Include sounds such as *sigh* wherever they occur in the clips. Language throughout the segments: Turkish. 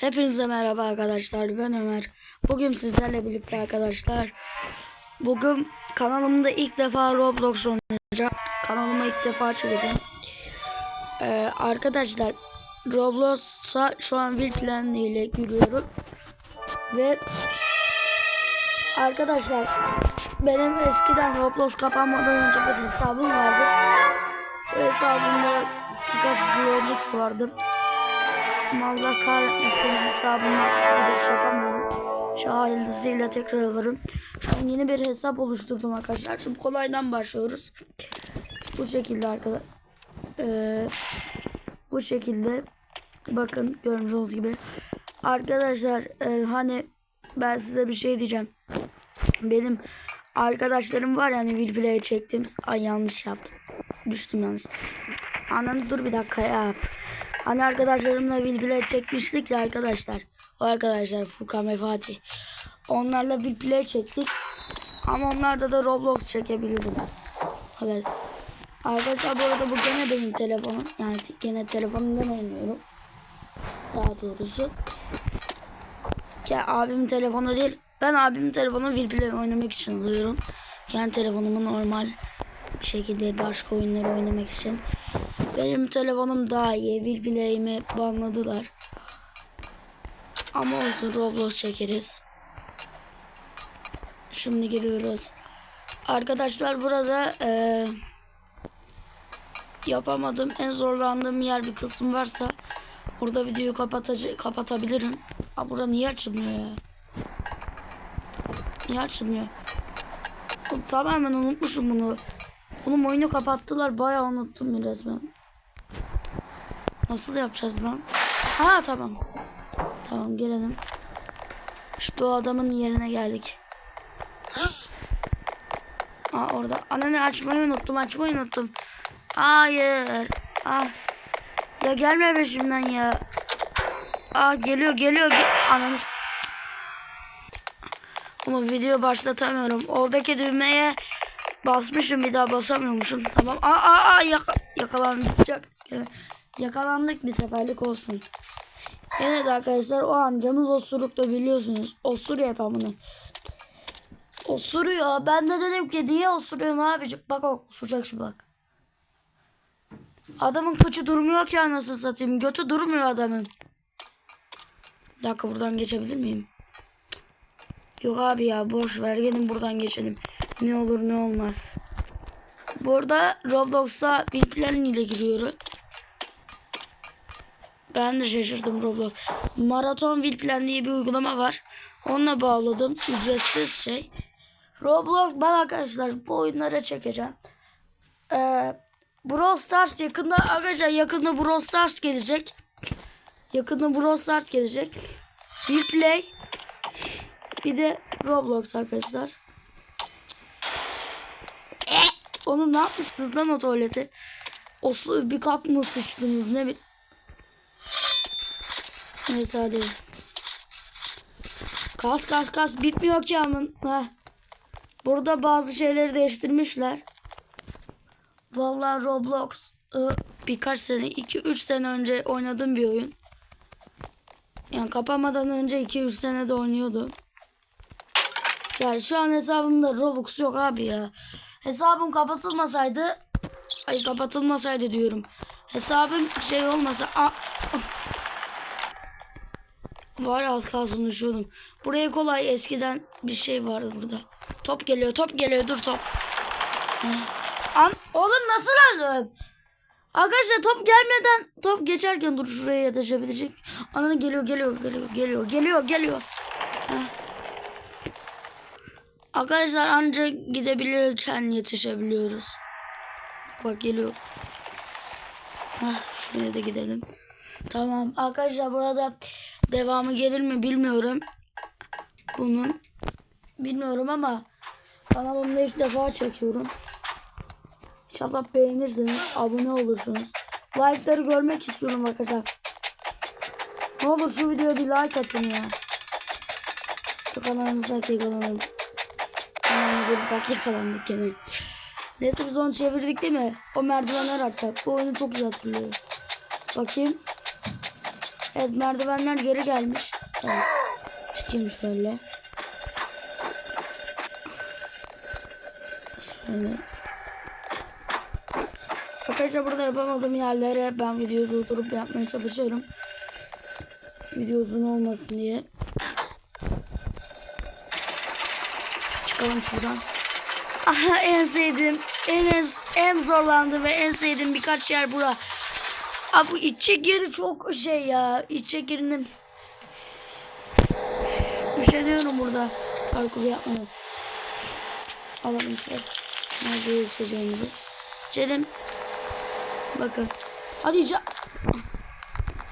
Hepinize merhaba arkadaşlar. Ben Ömer. Bugün sizlerle birlikte arkadaşlar. Bugün kanalımda ilk defa Roblox oynayacağım. Kanalıma ilk defa çekeceğim. Ee, arkadaşlar Roblox'a şu an bir plan ile giriyorum. Ve arkadaşlar benim eskiden Roblox kapanmadan önce bir hesabım vardı. Bu hesabımda birkaç Roblox vardı. Ama Allah kahretmesin hesabıma giriş yapamıyorum. Şu hayırlısıyla tekrar alırım. An yeni bir hesap oluşturdum arkadaşlar. Şimdi kolaydan başlıyoruz. Bu şekilde arkadaşlar. Ee, bu şekilde bakın görmüş olduğunuz gibi. Arkadaşlar e, hani ben size bir şey diyeceğim. Benim arkadaşlarım var yani yani Play çektim. Ay yanlış yaptım. Düştüm yanlış. Ananı dur bir dakika ya. Hani arkadaşlarımla Will çekmiştik ya arkadaşlar. O arkadaşlar Furkan ve Fatih. Onlarla Will çektik. Ama onlarda da Roblox çekebilirdim. Evet. Arkadaşlar bu arada bu gene benim telefonum. Yani gene telefonumdan oynuyorum. Daha doğrusu. Ya abimin telefonu değil. Ben abimin telefonu Will oynamak için alıyorum. Yani telefonumu normal bir şekilde başka oyunları oynamak için. Benim telefonum daha iyi. Will banladılar. Ama olsun Roblox çekeriz. Şimdi giriyoruz. Arkadaşlar burada eee yapamadım. En zorlandığım yer bir kısım varsa orada videoyu kapatacı kapatabilirim. Aa burada niye açılmıyor ya? Niye açılmıyor? Tamamen unutmuşum bunu. Oğlum oyunu kapattılar. Bayağı unuttum resmen. Nasıl yapacağız lan? Ha tamam. Tamam gelelim. İşte o adamın yerine geldik. Aa orada. Ananı açmayı unuttum. Açmayı unuttum. Hayır. Ah. Ya gelme peşimden ya. Aa geliyor geliyor. Ge Ananı s- Ama video başlatamıyorum. Oradaki düğmeye basmışım bir daha basamıyormuşum. Tamam. Aa aa, aa yaka yakalanacak. Yakalandık bir seferlik olsun. Evet arkadaşlar o amcamız osurukta biliyorsunuz. Osuruyor yapamını. Osuruyor. Ben de dedim ki niye osuruyorsun abicim? Bak o osuracak şu bak. Adamın kıçı durmuyor ki anasını satayım. Götü durmuyor adamın. Bir dakika buradan geçebilir miyim? Yok abi ya boş ver gelin buradan geçelim. Ne olur ne olmaz. Burada Roblox'a bir plan ile giriyorum. Ben de şaşırdım Roblox. Maraton Will diye bir uygulama var. Onunla bağladım. Ücretsiz şey. Roblox ben arkadaşlar bu oyunlara çekeceğim. Ee, Brawl Stars yakında arkadaşlar yakında Brawl Stars gelecek. Yakında Brawl Stars gelecek. Will Play bir de Roblox arkadaşlar. Oğlum ne yapmışsınız lan o tuvaleti? O su bir kat mı sıçtınız ne bir... Neyse hadi. Kas kas kas bitmiyor ki amın. Heh. Burada bazı şeyleri değiştirmişler. Vallahi Roblox birkaç sene 2-3 sene önce oynadığım bir oyun. Yani kapamadan önce 2-3 sene de oynuyordum. Yani şu an hesabımda Robux yok abi ya. Hesabım kapatılmasaydı ay kapatılmasaydı diyorum. Hesabım şey olmasa a, var az kalsın düşüyordum. Buraya kolay eskiden bir şey vardı burada. Top geliyor top geliyor dur top. An oğlum nasıl öldüm? Arkadaşlar top gelmeden top geçerken dur şuraya yetişebilecek. Ananı geliyor geliyor geliyor geliyor geliyor geliyor. Heh. Arkadaşlar anca gidebilirken yetişebiliyoruz. Bak, bak geliyor. Heh, şuraya da gidelim. Tamam arkadaşlar burada devamı gelir mi bilmiyorum. Bunun bilmiyorum ama kanalımda ilk defa çekiyorum. İnşallah beğenirsiniz, abone olursunuz. Like'ları görmek istiyorum arkadaşlar. Ne olur şu videoya bir like atın ya. Yakalanırsak yakalanırım. Yakalandık bak yakalandık gene. Neyse biz onu çevirdik değil mi? O merdivenler atacak. Bu oyunu çok iyi hatırlıyorum. Bakayım. Evet merdivenler geri gelmiş. Evet. Çıkayım şöyle. Şöyle. Arkadaşlar burada yapamadığım yerlere ben videoyu durdurup yapmaya çalışıyorum. Video uzun olmasın diye. Çıkalım şuradan. Aha en sevdiğim, en en, zorlandığım ve en sevdiğim birkaç yer bura. Abi içecek yeri çok şey ya. İçecek yerinin Üşeniyorum burada. Parkur yapmadım. Alalım şöyle. Nerede içeceğimizi. İçelim. Bakın. Hadi inşallah.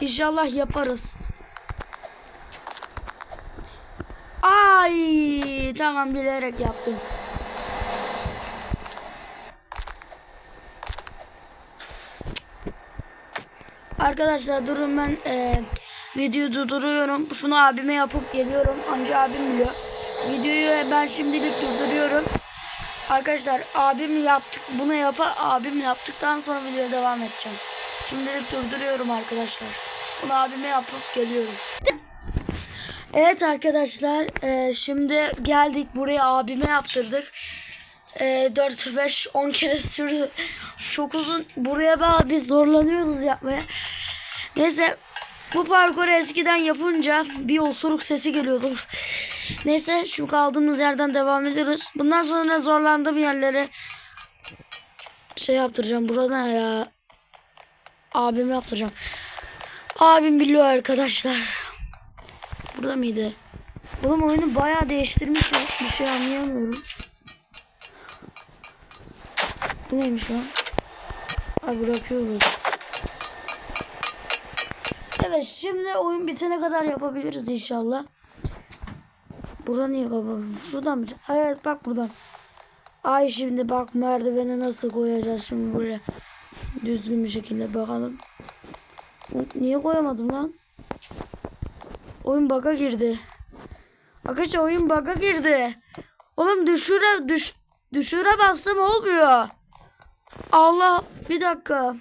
İnşallah yaparız. Ay tamam bilerek yaptım. Arkadaşlar durun ben e, videoyu durduruyorum. Şunu abime yapıp geliyorum. Anca abim biliyor. Videoyu ben şimdilik durduruyorum. Arkadaşlar abim yaptık. Bunu yapar abim yaptıktan sonra videoya devam edeceğim. Şimdilik durduruyorum arkadaşlar. Bunu abime yapıp geliyorum. Evet arkadaşlar e, şimdi geldik buraya abime yaptırdık. E, 4 5 10 kere sürdü. Çok uzun. Buraya ben biz zorlanıyoruz yapmaya. Neyse bu parkuru eskiden yapınca bir osuruk sesi geliyordu. Neyse şu kaldığımız yerden devam ediyoruz. Bundan sonra zorlandığım yerlere şey yaptıracağım. Burada ya abime yaptıracağım. Abim biliyor arkadaşlar. Burada mıydı? Oğlum oyunu bayağı değiştirmiş. Bir şey anlayamıyorum. Bu neymiş lan? Ay bırakıyoruz. Evet şimdi oyun bitene kadar yapabiliriz inşallah. Bura niye kapalı? Şuradan mı? Evet bak buradan. Ay şimdi bak merdiveni nasıl koyacağız şimdi buraya. Düzgün bir şekilde bakalım. Niye koyamadım lan? Oyun bug'a girdi. Arkadaşlar oyun bug'a girdi. Oğlum düşüre düş düşüre bastım olmuyor. Allah bir dakika.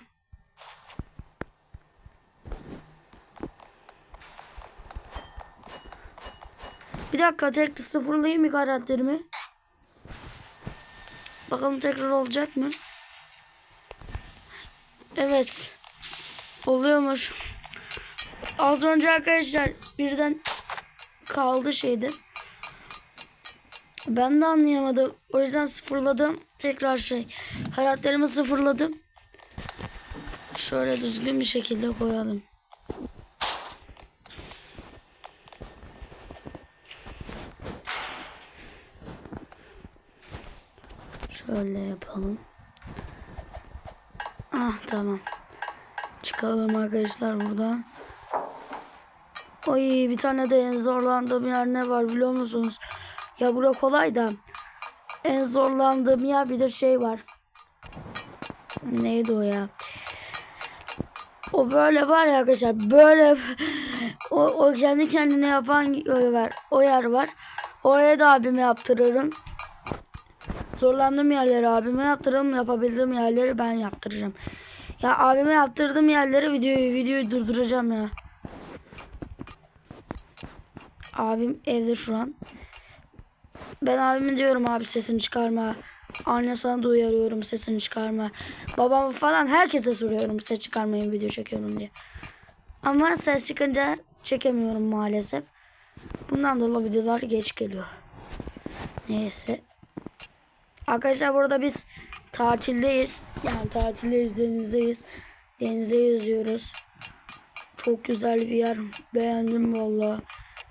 Bir dakika tek sıfırlayayım bir karakterimi. Bakalım tekrar olacak mı? Evet. Oluyormuş. Az önce arkadaşlar birden kaldı şeyde. Ben de anlayamadım. O yüzden sıfırladım. Tekrar şey. Karakterimi sıfırladım. Şöyle düzgün bir şekilde koyalım. Şöyle yapalım. Ah tamam. Çıkalım arkadaşlar buradan. Oy bir tane de en zorlandığım yer ne var biliyor musunuz? Ya bura kolay da. En zorlandığım yer bir de şey var. Neydi o ya? O böyle var ya arkadaşlar böyle *laughs* o, o kendi kendine yapan. O yer var. Oraya da abime yaptırırım. Zorlandığım yerleri abime yaptırırım. Yapabildiğim yerleri ben yaptıracağım. Ya abime yaptırdığım yerleri videoyu videoyu durduracağım ya. Abim evde şu an. Ben abime diyorum abi sesini çıkarma. Anne sana da uyarıyorum sesini çıkarma. Babam falan herkese soruyorum ses çıkarmayın video çekiyorum diye. Ama ses çıkınca çekemiyorum maalesef. Bundan dolayı videolar geç geliyor. Neyse. Arkadaşlar burada biz tatildeyiz. Yani tatildeyiz denizdeyiz. Denize yüzüyoruz. Çok güzel bir yer. Beğendim valla.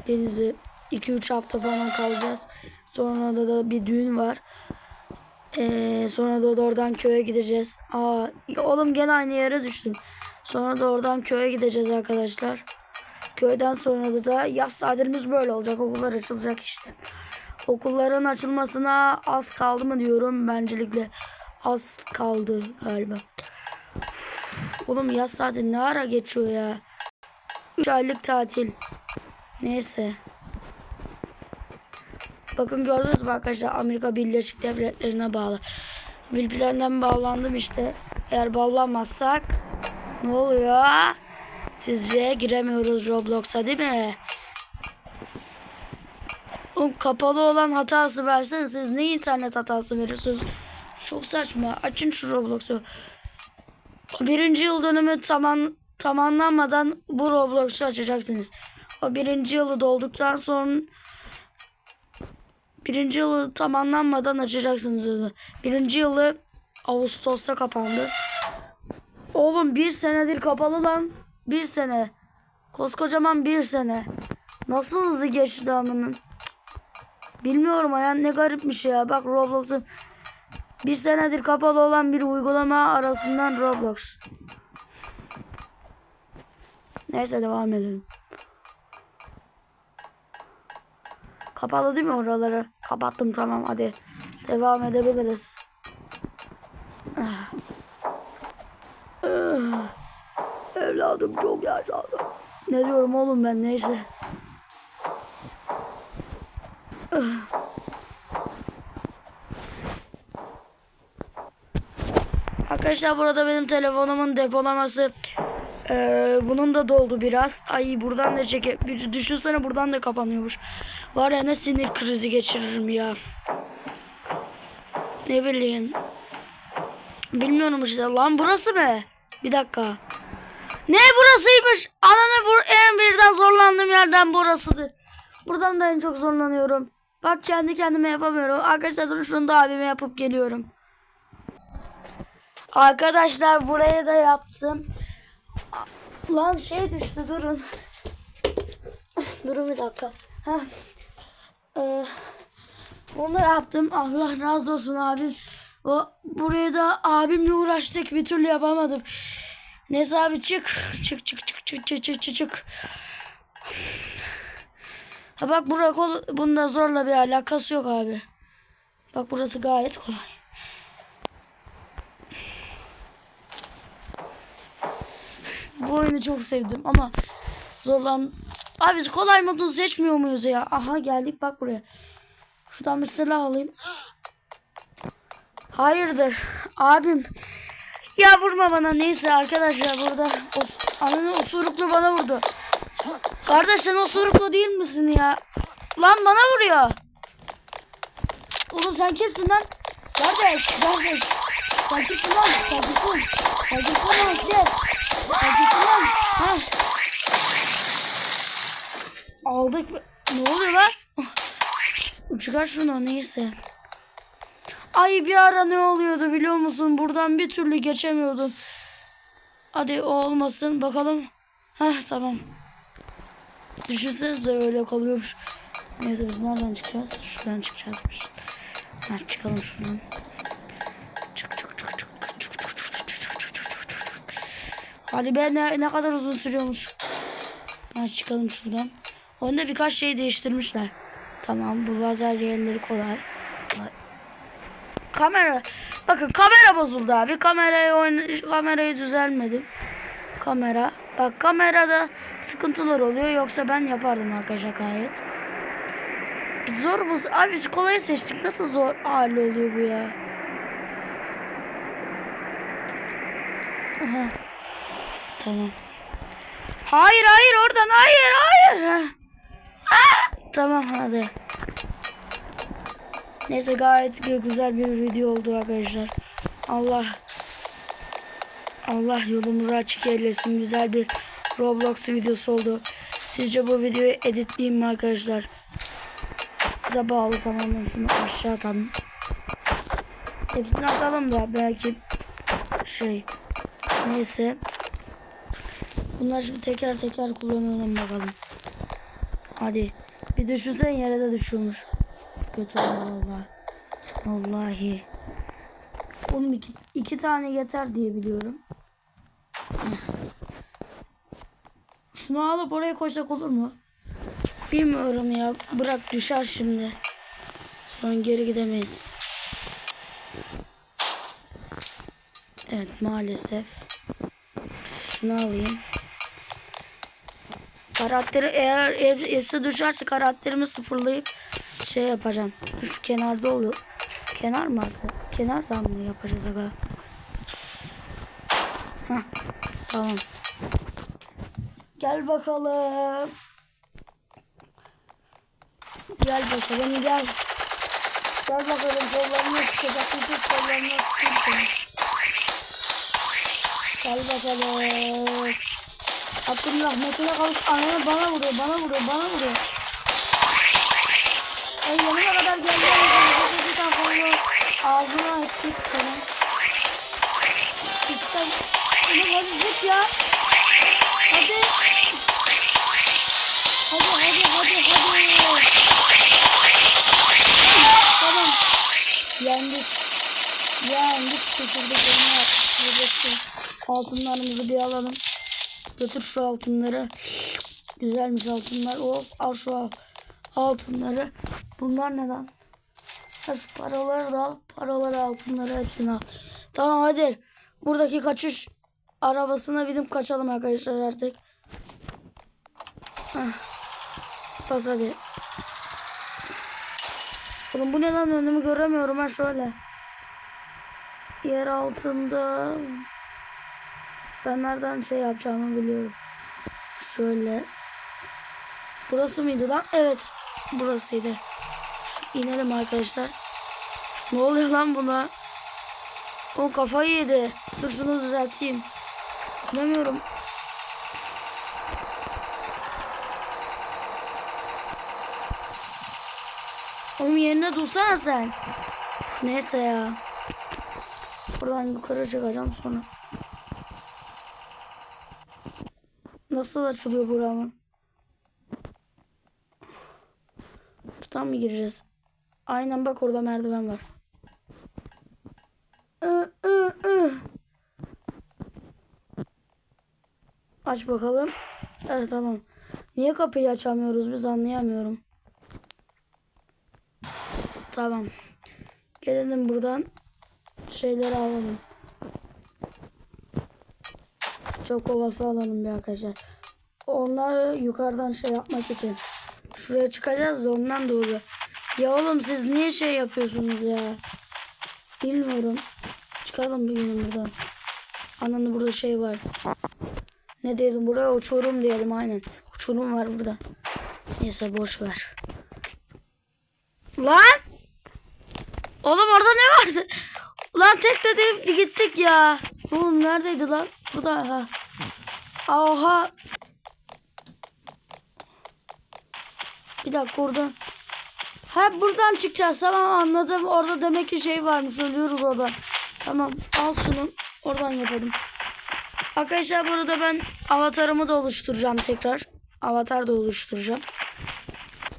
Denize 2-3 hafta falan kalacağız. Sonra da, da bir düğün var. Ee, sonra da oradan köye gideceğiz. Aa, oğlum gene aynı yere düştüm. Sonra da oradan köye gideceğiz arkadaşlar. Köyden sonra da, da yaz tatilimiz böyle olacak. Okullar açılacak işte. Okulların açılmasına az kaldı mı diyorum. Bencelikle az kaldı galiba. Oğlum yaz tatili ne ara geçiyor ya. 3 aylık tatil. Neyse. Bakın gördünüz mü arkadaşlar Amerika Birleşik Devletleri'ne bağlı. VPN'den bağlandım işte. Eğer bağlanmazsak ne oluyor? Sizce giremiyoruz Roblox'a değil mi? Kapalı olan hatası versene siz ne internet hatası veriyorsunuz? Çok saçma. Açın şu Roblox'u. Birinci yıl dönümü tamam, tamamlanmadan bu Roblox'u açacaksınız. O birinci yılı dolduktan sonra birinci yılı tamamlanmadan açacaksınız onu. Birinci yılı Ağustos'ta kapandı. Oğlum bir senedir kapalı lan. Bir sene. Koskocaman bir sene. Nasıl hızlı geçti amının. Bilmiyorum ya ne garipmiş ya. Bak Roblox'un bir senedir kapalı olan bir uygulama arasından Roblox. Neyse devam edelim. Kapalı değil mi oraları? Kapattım tamam hadi. Devam edebiliriz. Ah. Ah. Evladım çok yaşadı. Ne diyorum oğlum ben neyse. Ah. Arkadaşlar burada benim telefonumun depolaması ee, bunun da doldu biraz. Ay buradan da çeke. Düşünsene buradan da kapanıyormuş. Var ya ne sinir krizi geçiririm ya. Ne bileyim. Bilmiyorum işte. Lan burası be. Bir dakika. Ne burasıymış? Ananı bu en birden zorlandığım yerden burasıdır. Buradan da en çok zorlanıyorum. Bak kendi kendime yapamıyorum. Arkadaşlar durun şunu da abime yapıp geliyorum. Arkadaşlar buraya da yaptım. Lan şey düştü durun. *laughs* durun bir dakika. Heh. Ee, yaptım. Allah razı olsun abim. O, buraya da abimle uğraştık. Bir türlü yapamadım. Neyse abi. Çık çık çık çık çık çık çık çık. Ha bak bura kol, bunda zorla bir alakası yok abi. Bak burası gayet kolay. Bu oyunu çok sevdim ama zorlan. Abi biz kolay modunu seçmiyor muyuz ya? Aha geldik bak buraya. Şuradan bir silah alayım. Hayırdır abim. Ya vurma bana neyse arkadaşlar burada o, ananın osuruklu bana vurdu. Kardeş sen osuruklu değil misin ya? Lan bana vuruyor. Oğlum sen kimsin lan? Kardeş kardeş. Sen kimsin lan? Sen kimsin? Sen kimsin lan şey? Sen kimsin lan? Ha? Aldık. Ne oluyor lan? *laughs* Çıkar şunu neyse. Ay bir ara ne oluyordu biliyor musun? Buradan bir türlü geçemiyordum. Hadi o olmasın bakalım. Heh tamam. Düşünsenize öyle kalıyormuş. Neyse biz nereden çıkacağız? Şuradan çıkacağız biz. Ha, çıkalım şuradan. Çık çık çık çık. Hadi ben ne, ne kadar uzun sürüyormuş. Ha, çıkalım şuradan. Onda birkaç şey değiştirmişler. Tamam bu lazer yerleri kolay. Kamera. Bakın kamera bozuldu abi. Kamerayı oyna kamerayı düzelmedim. Kamera. Bak kamerada sıkıntılar oluyor. Yoksa ben yapardım arkadaşlar gayet. Zor bu. Abi biz kolayı seçtik. Nasıl zor hali oluyor bu ya? Tamam. Hayır hayır oradan hayır hayır. Ha. Ah! Tamam hadi. Neyse gayet güzel bir video oldu arkadaşlar. Allah Allah yolumuzu açık eylesin. Güzel bir Roblox videosu oldu. Sizce bu videoyu editleyeyim mi arkadaşlar? Size bağlı tamamen şunu aşağı atalım. Hepsini atalım da belki şey neyse. Bunlar şimdi teker teker kullanalım bakalım. Hadi. Bir düşünsen yere de düşüyormuş. Kötü oldu valla. Vallahi. Oğlum iki, iki tane yeter diye biliyorum. Şunu alıp oraya koysak olur mu? Bilmiyorum ya. Bırak düşer şimdi. Sonra geri gidemeyiz. Evet maalesef. Şunu alayım. Karakteri eğer hepsi düşerse karakterimi sıfırlayıp şey yapacağım. Şu kenarda oluyor. Kenar mı? Kenardan mı yapacağız aga? Heh, tamam. Gel bakalım. Gel bakalım gel. Gel bakalım kollarını sıkacak. Bütün kollarını seni. Gel bakalım. Hakkın rahmetine kavuş. Ananı bana vuruyor, bana vuruyor, bana vuruyor. Ay yanıma kadar geldi. Ağzına ettik. Tamam. Ya. Hadi. Hadi hadi hadi hadi. Tamam. Yendik. Yendik. Onu yaptık. Altınlarımızı bir alalım. Götür şu altınları. Güzelmiş altınlar. Of al şu al. altınları. Bunlar neden? Şu paraları da al. Paraları altınları hepsini al. Tamam hadi. Buradaki kaçış arabasına binip kaçalım arkadaşlar artık. Heh. Bas hadi. Oğlum bu neden önümü göremiyorum ha şöyle. Yer altında. Ben nereden şey yapacağımı biliyorum. Şöyle. Burası mıydı lan? Evet. Burasıydı. Şu inelim arkadaşlar. Ne oluyor lan buna? O kafayı yedi. Dur şunu düzelteyim. Bilemiyorum. Oğlum yerine dursana sen. Neyse ya. Buradan yukarı çıkacağım sonra. Nasıl açılıyor buranın? Buradan mı gireceğiz? Aynen bak orada merdiven var. Aç bakalım. Evet tamam. Niye kapıyı açamıyoruz biz anlayamıyorum. Tamam. Gelelim buradan. Şeyleri alalım. Çok kovası alalım bir arkadaşlar. Onlar yukarıdan şey yapmak için. Şuraya çıkacağız da ondan doğru. Ya oğlum siz niye şey yapıyorsunuz ya? Bilmiyorum. Çıkalım bir gün buradan. Ananın burada şey var. Ne diyelim buraya uçurum diyelim aynen. Uçurum var burada. Neyse boş ver. Lan! Oğlum orada ne vardı? *laughs* Lan tek de gittik ya. Oğlum neredeydi lan? Bu da ha. Oha. Bir dakika orada. Ha buradan çıkacağız tamam anladım. Orada demek ki şey varmış ölüyoruz orada. Tamam al şunu. Oradan yapalım. Arkadaşlar burada ben avatarımı da oluşturacağım tekrar. Avatar da oluşturacağım.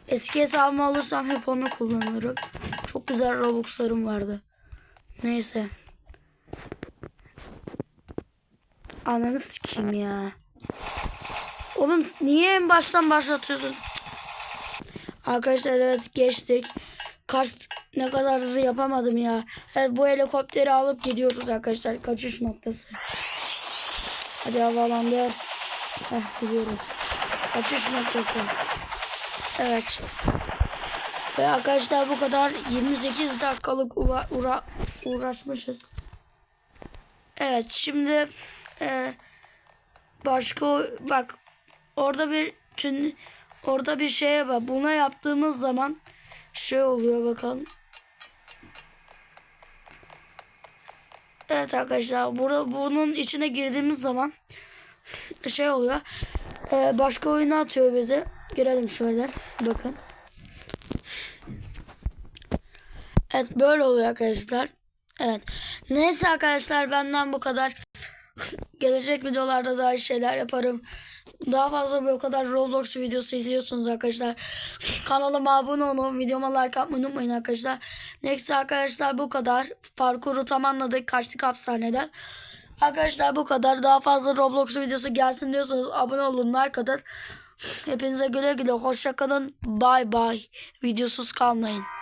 Eski hesabımı alırsam hep onu kullanırım. Çok güzel Robux'larım vardı. Neyse. Ananı sikeyim ya. Oğlum niye en baştan başlatıyorsun? Arkadaşlar evet geçtik. Kaç ne kadar yapamadım ya. Evet bu helikopteri alıp gidiyoruz arkadaşlar. Kaçış noktası. Hadi havalandır. Heh gidiyoruz. Kaçış noktası. Evet. Ve arkadaşlar bu kadar 28 dakikalık uğra uğra uğraşmışız. Evet şimdi e, başka bak orada bir tün, orada bir şeye bak buna yaptığımız zaman şey oluyor bakalım. Evet arkadaşlar burada bunun içine girdiğimiz zaman şey oluyor. E, başka oyuna atıyor bizi. Girelim şöyle. Bakın. Evet böyle oluyor arkadaşlar. Evet. Neyse arkadaşlar benden bu kadar. *laughs* Gelecek videolarda daha şeyler yaparım. Daha fazla bu kadar Roblox videosu izliyorsunuz arkadaşlar. *laughs* Kanalıma abone olun. Videoma like atmayı unutmayın arkadaşlar. Neyse arkadaşlar bu kadar. Parkuru tamamladık. Kaçtık hapishaneden. Arkadaşlar bu kadar. Daha fazla Roblox videosu gelsin diyorsanız abone olun. Like atın. Hepinize güle güle. Hoşçakalın. Bye bye. Videosuz kalmayın.